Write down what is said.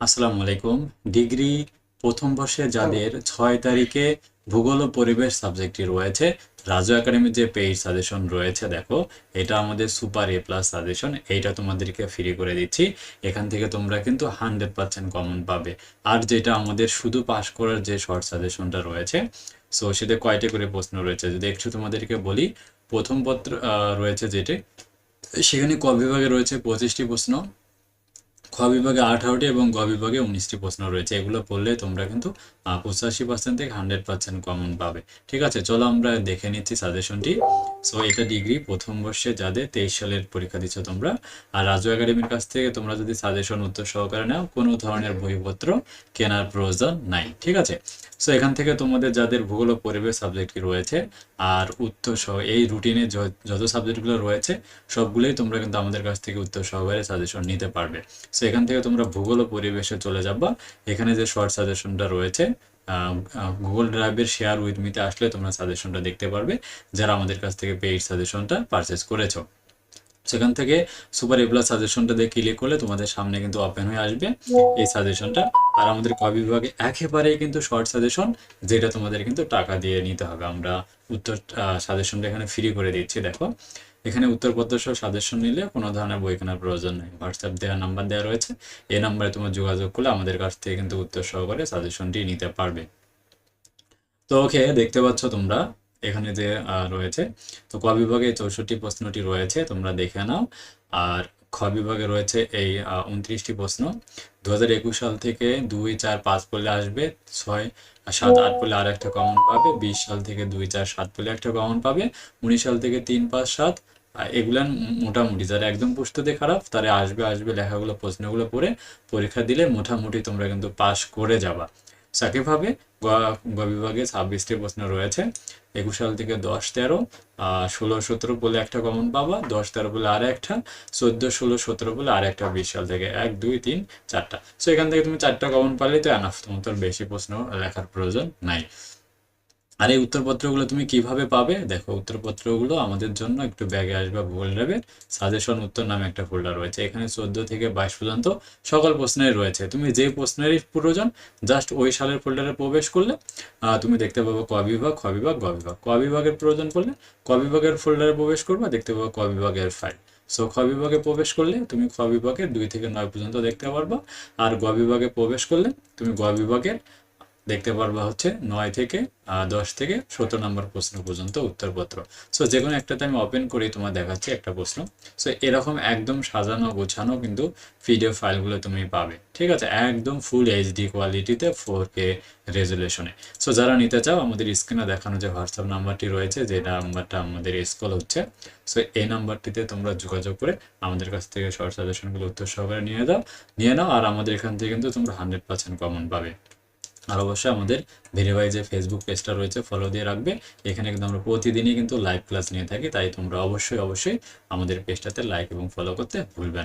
আসসালামু আলাইকুম। ডিগ্রি প্রথম বর্ষে যাদের ছয় তারিখে ভূগোল ও পরিবেশ সাবজেক্টটি রয়েছে রাজু একাডেমির যে পেইড সাজেশন রয়েছে দেখো এটা আমাদের সুপার এ প্লাস সাজেশন এইটা তোমাদেরকে ফ্রি করে দিচ্ছি। এখান থেকে তোমরা কিন্তু হান্ড্রেড পার্সেন্ট কমন পাবে। আর যেটা আমাদের শুধু পাস করার যে শর্ট সাজেশনটা রয়েছে সো সেটা কয়টা করে প্রশ্ন রয়েছে যদি একটু তোমাদেরকে বলি প্রথম পত্র রয়েছে যেটি সেখানে ক বিভাগে রয়েছে পঁচিশটি প্রশ্ন খ বিভাগে আঠারোটি এবং গ বিভাগে উনিশটি প্রশ্ন রয়েছে। এগুলো পড়লে তোমরা কিন্তু পঁচাশি পার্সেন্ট থেকে হান্ড্রেড পার্সেন্ট কমন পাবে। ঠিক আছে? চলো আমরা দেখে নিচ্ছি সাজেশনটি সো এটা ডিগ্রি প্রথম বর্ষে যাদের তেইশ সালের পরীক্ষা দিচ্ছ তোমরা, আর রাজু একাডেমির কাছ থেকে তোমরা যদি সাজেশন উত্তর সহকারে নাও, কোনো ধরনের বইপত্র কেনার প্রয়োজন নাই। ঠিক আছে? সো এখান থেকে তোমাদের যাদের ভূগোল ও পরিবেশ সাবজেক্টটি রয়েছে আর উত্তর সহ, এই রুটিনে যত সাবজেক্টগুলো রয়েছে, সবগুলোই তোমরা কিন্তু আমাদের কাছ থেকে উত্তর সহকারে সাজেশন নিতে পারবে। সো এখান থেকে তোমরা ভূগোল ও পরিবেশে চলে যাবা। এখানে যে শর্ট সাজেশনটা রয়েছে গুগল ড্রাইভের শেয়ার উইথ মিতে আসলে তোমরা সাজেশনটা দেখতে পারবে, যারা আমাদের কাছ থেকে পেইড সাজেশনটা পারচেস করেছ। সেখান থেকে সুপার এ প্লাস সাজেশনটা দিয়ে ক্লিক করলে তোমাদের সামনে কিন্তু ওপেন হয়ে আসবে। এই সাজেশনটা আর আমাদের ক বিভাগে একেবারেই কিন্তু শর্ট সাজেশন যেটা তোমাদের কিন্তু টাকা দিয়ে নিতে হবে। আমরা উত্তর সাজেশনটা এখানে ফ্রি করে দিচ্ছি, দেখো। এখানে উত্তরপত্র সহ সাজেশন নিলে কোনো ধরনের বই কেনার প্রয়োজন নেই। হোয়াটসঅ্যাপ দেওয়ার নাম্বার দেওয়া রয়েছে। এই নাম্বারে তোমার যোগাযোগ করলে আমাদের কাছ থেকে কিন্তু উত্তর সহকারে সাজেশনটি নিতে পারবে। তো ওকে, দেখতে পাচ্ছ তোমরা এখানে যে রয়েছে। তো ক বিভাগে চৌষট্টি প্রশ্নটি রয়েছে, তোমরা দেখে নাও। আর খ বিভাগে রয়েছে এই উনত্রিশটি প্রশ্ন। দু হাজার একুশ সাল থেকে দুই চার পাঁচ পড়লে আসবে, ছয় সাত আট পড়লে আর একটা কমন পাবে, বিশ সাল থেকে দুই চার সাত পড়লে একটা কমন পাবে, উনিশ সাল থেকে তিন পাঁচ সাত এগুলান মোটামুটি। যারা একদম পুস্ততে খারাপ, তারা আসবে আসবে লেখাগুলো, প্রশ্নগুলো পড়ে, পরীক্ষা দিলে মোটামুটি তোমরা কিন্তু পাস করে যাবা। গ গ বিভাগে ছাব্বিশটি প্রশ্ন রয়েছে। একুশ সাল থেকে দশ তেরো ষোলো, সতেরো বলে একটা কমন পাবা, দশ, তেরো বলে আর একটা চোদ্দ, ষোলো, সতেরো বলে আর একটা বিশ সাল থেকে এক, দুই, তিন, চারটা। সো এখান থেকে তুমি চারটা কমন পারলে তো এনাফ তোমার বেশি প্রশ্ন লেখার প্রয়োজন নাই। আর এই উত্তরপত্রগুলো তুমি কীভাবে পাবে? দেখো, উত্তরপত্রগুলো আমাদের জন্য একটু ব্যাগে আসবে গুগল ড্রাইভে সাজেশন উত্তর নামে একটা ফোল্ডার রয়েছে। এখানে চোদ্দ থেকে বাইশ পর্যন্ত সকল প্রশ্নের রয়েছে। তুমি যে প্রশ্নেরই প্রয়োজন জাস্ট ওই সালের ফোল্ডারে প্রবেশ করলে তুমি দেখতে পাবো ক বিভাগ, খ বিভাগ, গ বিভাগ। ক বিভাগের প্রয়োজন পড়লে ক বিভাগের ফোল্ডারে প্রবেশ করবা, দেখতে পাবো ক বিভাগের ফাইল সো খ বিভাগে প্রবেশ করলে তুমি খ বিভাগের দুই থেকে নয় পর্যন্ত দেখতে পারবা। আর গ বিভাগে প্রবেশ করলে তুমি গ বিভাগের দেখতে পারবা হচ্ছে নয় থেকে দশ থেকে সতেরো নম্বর প্রশ্ন পর্যন্ত উত্তরপত্র। সো যে কোনো একটাতে আমি ওপেন করি তোমার দেখাচ্ছি একটা প্রশ্ন। সো এরকম একদম সাজানো, গোছানো কিন্তু পিডিএফ ফাইলগুলো তুমি পাবে। ঠিক আছে? একদম ফুল এইচডি কোয়ালিটিতে ফোর কে রেজুলেশনে সো যারা নিতে চাও, আমাদের স্ক্রিনে দেখানো যে হোয়াটসঅ্যাপ নাম্বারটি রয়েছে যে নাম্বারটা আমাদের স্কল হচ্ছে সো এই নাম্বারটিতে তোমরা যোগাযোগ করে আমাদের কাছ থেকে শর্ট সাজেশনগুলো উত্তর সহকারে নিয়ে দাও নিয়ে নাও, আর আমাদের এখান থেকে কিন্তু তোমরা হান্ড্রেড পার্সেন্ট কমন পাবে। আর অবশ্যই আমাদের ভেরিফাই যে ফেসবুক পেজটা রয়েছে ফলো দিয়ে রাখবে। এখানে কিন্তু আমরা প্রতিদিনই কিন্তু লাইভ ক্লাস নিয়ে থাকি, তাই তোমরা অবশ্যই অবশ্যই আমাদের পেজটাতে লাইক এবং ফলো করতে ভুলবে না।